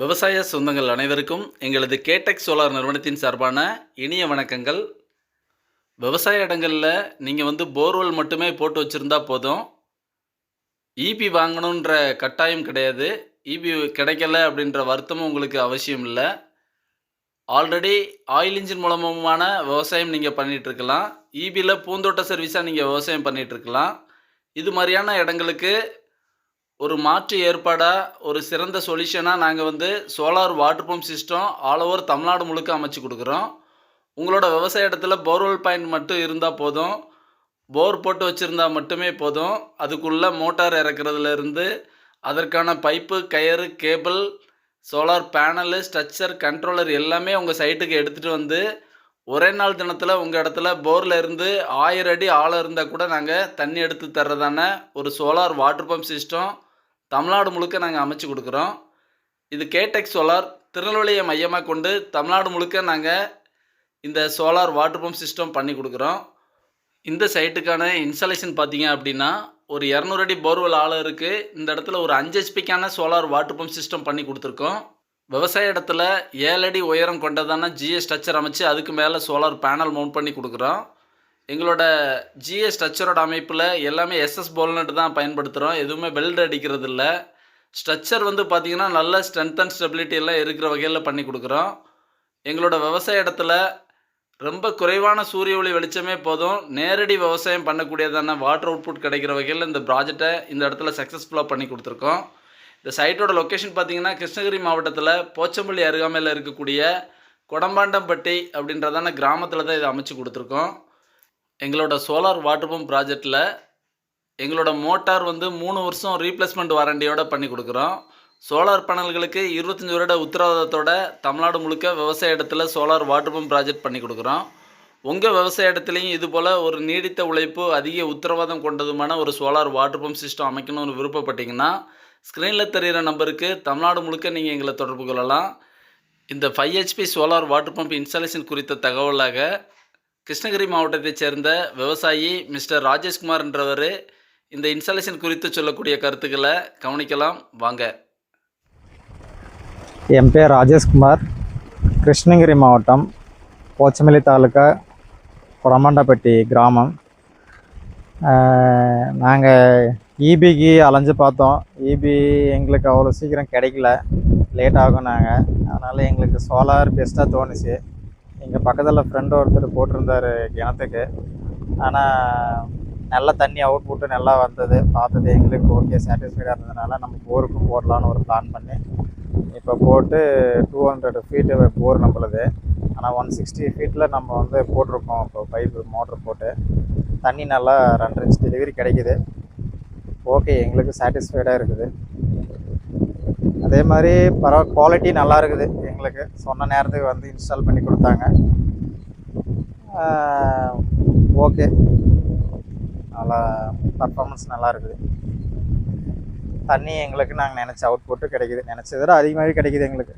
விவசாய சொந்தங்கள் அனைவருக்கும் எங்களது கேடெக் சோலார் நிறுவனத்தின் சார்பான இனிய வணக்கங்கள். விவசாய இடங்களில் நீங்கள் வந்து போர்வெல் மட்டுமே போட்டு வச்சுருந்தா போதும். ஈபி வாங்கணுன்ற கட்டாயம் கிடையாது. ஈபி கிடைக்கல அப்படின்ற வருத்தமும் உங்களுக்கு அவசியம் இல்லை. ஆல்ரெடி ஆயில் இன்ஜின் மூலமான விவசாயம் நீங்கள் பண்ணிகிட்ருக்கலாம் ஈபியில் பூந்தோட்ட சர்வீஸாக நீங்கள் விவசாயம் பண்ணிகிட்ருக்கலாம் இது மாதிரியான இடங்களுக்கு ஒரு மாற்று ஏற்பாடாக ஒரு சிறந்த சொல்யூஷனாக நாங்கள் வந்து solar water pump system all over Tamil Nadu முழுக்க அமைச்சு கொடுக்குறோம். உங்களோட விவசாய இடத்துல போர்வெல் பாயிண்ட் மட்டும் இருந்தால் போதும். போர் போட்டு வச்சுருந்தா மட்டுமே போதும். அதுக்குள்ளே மோட்டார் இறக்குறதுலேருந்து அதற்கான pipe கயறு cable solar panel structure controller எல்லாமே உங்கள் சைட்டுக்கு எடுத்துகிட்டு வந்து ஒரே நாள் தினத்தில் உங்கள் இடத்துல போரில் இருந்து ஆயிரம் அடி ஆழம் இருந்தால் கூட நாங்கள் தண்ணி எடுத்து தர்றதான ஒரு solar water pump system Tamil Nadu முழுக்க நாங்கள் அமைச்சு கொடுக்குறோம். இது கேடெக் சோலார் திருநெல்வேலியை மையமாக கொண்டு தமிழ்நாடு முழுக்க நாங்கள் இந்த சோலார் வாட்டர் பம்ப் சிஸ்டம் பண்ணி கொடுக்குறோம். இந்த சைட்டுக்கான இன்ஸ்டாலேஷன் பார்த்தீங்க அப்படின்னா ஒரு இரநூறு அடி போர்வெல் ஆழம் இருக்குது இந்த இடத்துல ஒரு அஞ்சு ஹெச்பிக்கான சோலார் வாட்டர் பம்ப் சிஸ்டம் பண்ணி கொடுத்துருக்கோம். விவசாய இடத்துல ஏழு அடி உயரம் கொண்டதான ஜிஎஸ் ஸ்ட்ரக்சர் அமைச்சு அதுக்கு மேலே சோலார் பேனல் மவுண்ட் பண்ணி கொடுக்குறோம். எங்களோட ஜிஎஸ் ஸ்ட்ரக்சரோட அமைப்பில் எல்லாமே எஸ்எஸ் போல்நட் தான் பயன்படுத்துகிறோம் எதுவுமே வெல்டு அடிக்கிறது இல்லை. ஸ்ட்ரக்சர் வந்து பார்த்திங்கன்னா நல்ல ஸ்ட்ரென்த் அண்ட் ஸ்டெபிலிட்டி எல்லாம் இருக்கிற வகையில் பண்ணி கொடுக்குறோம். எங்களோட விவசாய இடத்துல ரொம்ப குறைவான சூரிய ஒளி வெளிச்சமே போதும். நேரடி விவசாயம் பண்ணக்கூடியதான வாட்டர் அவுட்புட் கிடைக்கிற வகையில் இந்த ப்ராஜெக்டை இந்த இடத்துல சக்ஸஸ்ஃபுல்லாக பண்ணி கொடுத்துருக்கோம். இந்த சைட்டோட லொக்கேஷன் பார்த்திங்கன்னா கிருஷ்ணகிரி மாவட்டத்தில் போச்சம்பள்ளி அருகாமையில் இருக்கக்கூடிய கொடம்பாண்டம்பட்டி அப்படின்றதான கிராமத்தில் தான் இதை அமைச்சு கொடுத்துருக்கோம். எங்களோட சோலார் வாட்டர் பம்ப் ப்ராஜெக்டில் எங்களோட மோட்டார் வந்து மூணு வருஷம் ரீப்ளேஸ்மெண்ட் வாரண்டியோட பண்ணி கொடுக்குறோம். சோலார் பேனல்களுக்கு இருபத்தஞ்சி வருட உத்தரவாதத்தோட தமிழ்நாடு முழுக்க விவசாய இடத்துல சோலார் வாட்டர் பம்ப் ப்ராஜெக்ட் பண்ணி கொடுக்குறோம். உங்கள் விவசாய இடத்துலையும் இதுபோல் ஒரு நீடித்த உழைப்பு அதிக உத்தரவாதம் கொண்டதுமான ஒரு சோலார் வாட்டர் பம்ப் சிஸ்டம் அமைக்கணும்னு விருப்பப்பட்டீங்கன்னா ஸ்க்ரீனில் தெரிகிற நம்பருக்கு தமிழ்நாடு முழுக்க நீங்கள் எங்களை தொடர்பு கொள்ளலாம். இந்த five HP solar water pump installation குறித்த தகவலாக கிருஷ்ணகிரி மாவட்டத்தைச் சேர்ந்த விவசாயி மிஸ்டர் ராஜேஷ்குமார் என்றவர் இந்த இன்ஸ்டாலேஷன் குறித்து சொல்லக்கூடிய கருத்துக்களை கவனிக்கலாம். வாங்க. என் பேர் ராஜேஷ்குமார். கிருஷ்ணகிரி மாவட்டம் போச்சமல்லி தாலுக்கா கொடமாண்டப்பட்டி கிராமம். நாங்கள் ஈபிக்கு அலைஞ்சு பார்த்தோம். ஈபி எங்களுக்கு அவ்வளோ சீக்கிரம் கிடைக்கல. லேட் ஆகும் நாங்கள் அதனால் எங்களுக்கு சோலார் பெஸ்ட்டாக தோணுச்சு. எங்கள் பக்கத்தில் ஃப்ரெண்டு ஒருத்தர் போட்டிருந்தாரு கிணத்துக்கு. ஆனால் நல்ல தண்ணி அவுட்புட்டு நல்லா வந்தது. பார்த்தது எங்களுக்கு ஓகே சாட்டிஸ்ஃபைடாக இருந்ததுனால நம்ம போருக்கும் போடலான்னு ஒரு பிளான் பண்ணி இப்போ போட்டு டூ ஹண்ட்ரட் ஃபீட்டு போர் நம்மளது. ஆனால் ஒன் சிக்ஸ்டி ஃபீட்டில் நம்ம வந்து போட்டிருக்கோம். இப்போ பைப்பு மோட்ரு போட்டு. தண்ணி நல்லா ரெண்டரை இன்ச் டெலிவரி கிடைக்குது. ஓகே எங்களுக்கு சாட்டிஸ்ஃபைடாக இருக்குது. அதே மாதிரி பரவ குவாலிட்டி நல்லா இருக்குது எங்களுக்கு சொன்ன நேரத்துக்கு வந்து இன்ஸ்டால் பண்ணி கொடுத்தாங்க. ஓகே நல்லா பர்ஃபார்மன்ஸ் நல்லா இருக்குது தண்ணி எங்களுக்கு நாங்கள் நினச்ச அவுட்புட்டு கிடைக்கிது. நினச்சதை விட அதிகமாகவே கிடைக்கிது எங்களுக்கு.